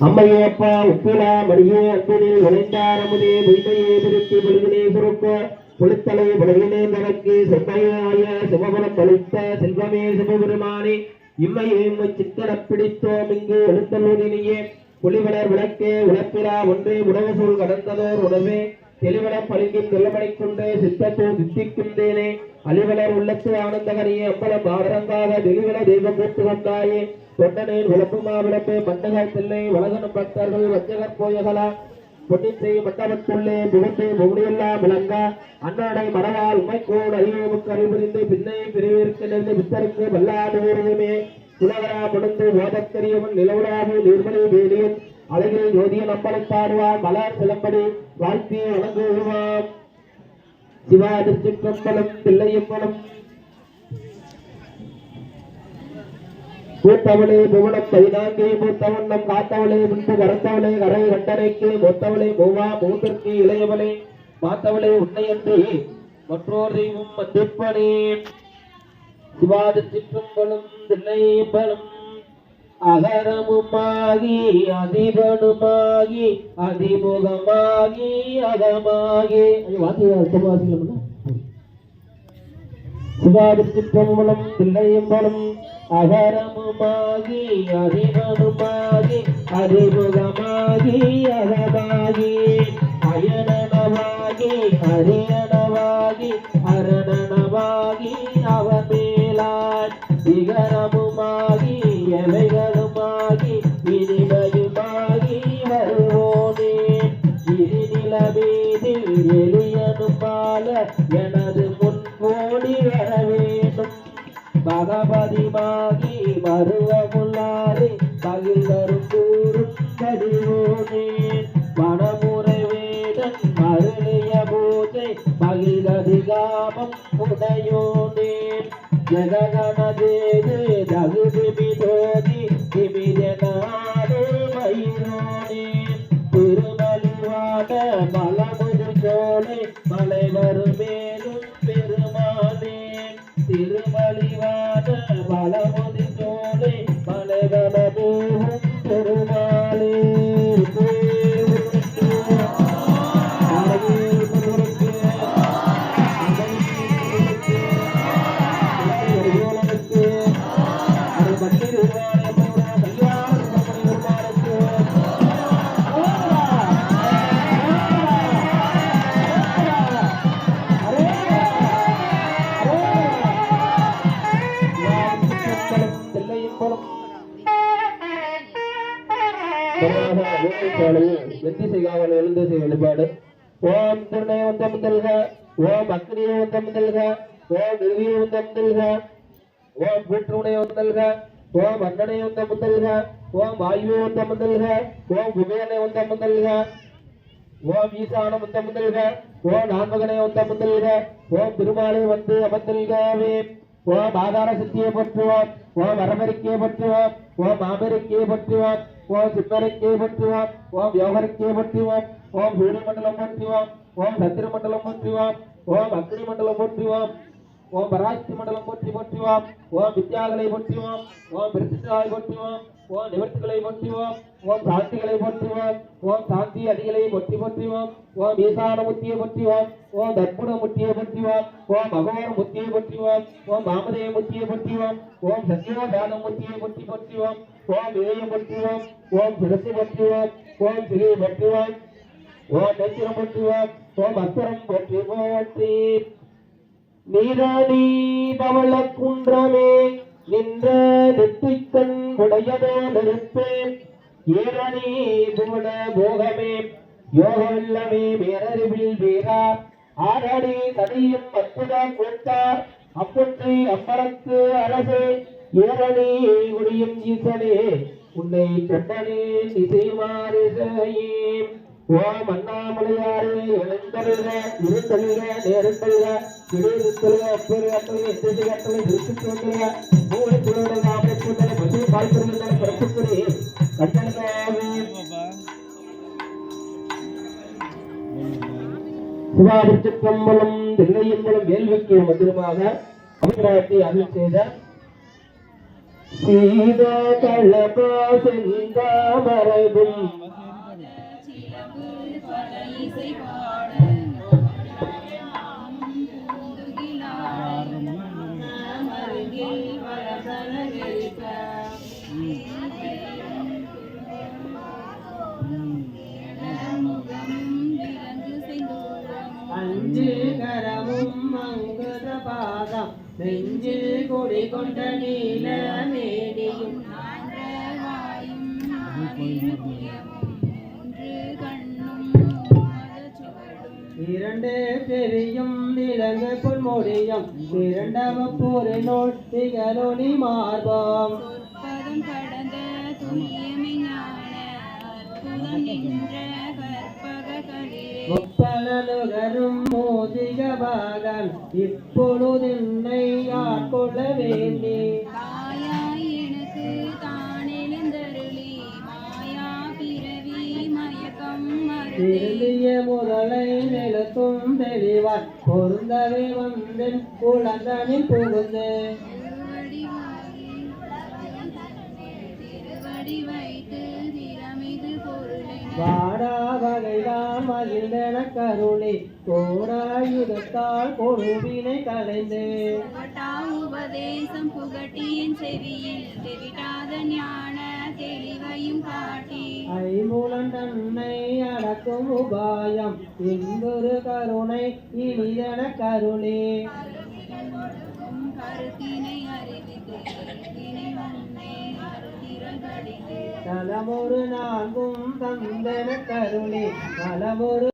அம்மையே அப்பா உப்பிலா மணியே அன்பினில் விளைந்தார் அமுதே பொய்மையே பிரித்து பொழுதினே சுருக்க பொழுத்தலை பலகினே தனக்கு செம்மையாய சிவபுரம் பலித்த செல்வமே சிவபெருமானே இம்மையே உம்மை சித்தரப் பிடித்தோம். இங்கு எழுத்தலூரினியே புலிவளர் விளக்கே உழப்பிலா ஒன்றே உணவு சூழ் கடந்ததோர் உணவே தெளிவன பழுங்கின் வெள்ளமடைக் கொண்டு சித்தத்தோ சித்திக்கின்றேனே அழிவலர் உள்ளத்து ஆனந்தகரியே அம்பலம் ஆடரங்காக தெளிவன தெய்வம் போட்டு வந்தாயே தொண்டனேன் விளப்புமா விளப்பே மண்டகாய் தில்லை வளகனும் பக்தர்கள் வஞ்சகர் போயகலா பொன்னிசை செய் மண்டபத்துள்ளே புகுந்து முகுடியெல்லாம் விளங்க. அன்னாடை மரவால் உமைக்கோடு அறிவுக்கு அறிவுரிந்து பின்னை பிரிவிற்கு நின்று வித்தருக்கு வல்லாடு உலகரா குலவரா முடந்து ஓதக்கரியவன் நிலவுலாக நீர்மணி வேலியன். அழகில் ஜோதியன் அம்பலம் பாடுவான் மலர் சிலம்படி வாழ்த்தி வணங்குவான். சிவாதிர்ச்சிக்கம்பலம் தில்லையம்பலம் கூத்தவளே புவனம் பதினான்கே மூத்தவண்ணம் காத்தவளே முன்பு வரத்தவளே கரை கண்டனைக்கு மூத்தவளே மூவா மூத்திற்கு இளையவளே பார்த்தவளே உன்னையன்றி மற்றோர் தெய்வம் மந்திப்பனே சிவாது சிற்றம்பலம் தில்லையம்பலம் அகரமுமாகி அதிபனுமாகி அதிமுகமாகி அகமாகி. வாசிக்க அர்த்தமா சிவாது சிற்றம்பலம் தில்லையம்பலம் అధరము పాగి అధిమను మాగి అధిముగమ பகவதிமாகி மருவமுள்ளாரே பகிர்ந்தரும் கூறும் கடிவோனே மனமுறை வேடன் மருளிய பூஜை மகிழதிகாமம் உடையோனே. ஜெககணதேது தகுதி மிதோதி திமிதனாடு மயிரோனே திருமலிவாட மலமுது சோலை மலை வருமேன் வெற்றி செய்காமல் எழுந்து செய் வழிபாடு ஓம் திருநய வந்தம் தல்க ஓம் அக்னிய வந்தம் தல்க ஓம் நிறுவிய வந்தம் தல்க ஓம் கூற்றுடைய வந்தல்க ஓம் அண்ணனை வந்தம் தல்க ஓம் வாயுவே வந்தம் தல்க ஓம் குபேரனை வந்தம் தல்க ஓம் ஈசான வந்தம் தல்க ஓம் நான்மகனை வந்தம் தல்க ஓம் திருமாலை வந்து அமர்ந்தல்கவே ஓம் ஆதார சித்தியை பற்றுவோம் ஓம் வரமரிக்கே பற்றுவோம் ஓம் மாமரிக்கே பற்றுவோம் ஓம் சிம்மரிக்கே பற்றுவோம் ஓம் யோகரிக்கே பற்றுவோம் ஓம் சூரிய மண்டலம் பற்றுவோம் ஓம் சத்திர மண்டலம் பற்றுவோம் ஓம் அக்னி மண்டலம் பற்றுவோம் ஓம் பராட்சி மண்டலம் போற்றி போற்றுவோம் ஓம் வித்யாகளை போற்றுவோம் ஓம் பிரதிஷ்டாவை போற்றுவோம் ஓம் நிவர்த்திகளை போற்றுவோம் ஓம் சாந்திகளை போற்றுவோம் ஓம் சாந்தி அடிகளை போற்றி போற்றுவோம் ஓம் ஈசான முத்தியை போற்றுவோம் ஓம் தர்ப்புண முத்தியை போற்றுவோம் ஓம் மகோர முத்தியை போற்றுவோம் ஓம் மாமதேய முத்தியை போற்றுவோம் ஓம் சத்யோதான முத்தியை போற்றி போற்றுவோம் ஓம் விஜயம் போற்றுவோம் ஓம் சிரசு போற்றுவோம் ஓம் சிறு போற்றுவோம் ஓம் நெச்சிரம் போற்றுவோம் ஓம் அத்தரம் போற்றி போற்றி நிரலி தவள குன்றமே நின்ற நெற்றிக்கண் உடையதோ நெருப்பேன் ஏரணி புவன போகமே யோகவில்லமே மேரறிவில் வீரா. ஆரணி தனியும் அற்புத கூட்டார் அப்புற்றி அம்பரத்து அரசே ஏரணி குடியும் ஈசனே உன்னை கண்டனே இசைமாறு ஓம் அண்ணாமலையாரே எழுந்தருக இருந்தருக நேருந்தருக இடையிருத்தருக அப்பேருகத்தலை எத்திசைகத்தலை திருச்சித்தருக மூளை குழுவுட காவலை கூட்டலை பசு பிறப்புக்குறி தில்லையம்பலம் வேல்விக்கு மதுரமாக அபிப்பிராயத்தை அருள் செய்த சீத கலப செந்தாமரையும் நெஞ்சில் கொடி கொண்ட நீல மேனியும். இரண்டு செவியும் விலங்கு பொன்மொழியும் இரண்டவ போரினோள் திகழொளி மார்பம். சொற்பதம் கடந்த முப்பலனுகரும் மோதிக பாகன் இப்பொழுதென்னை ஆட்கொள்ள வேண்டி. திருந்திய நிலத்தும் பொருந்தவே வந்தேன். குழந்தனில் புகுந்து வாடா வகைதான் மகிழ்ந்தன கருணை கோடாயுதத்தால் கொடுவினை கலைந்தேன் உபதேசம் புகட்டியின் செவியில் தெவிட்டாத ஞான தெளிவையும் காட்டி. ஐம்புலன் தன்னை அடக்கும் உபாயம் இன்பொரு கருணை இனிதன கருணே. கருத்தினை அறிவித்து நலமொரு நான்கும் தந்தன கருணே நலமொரு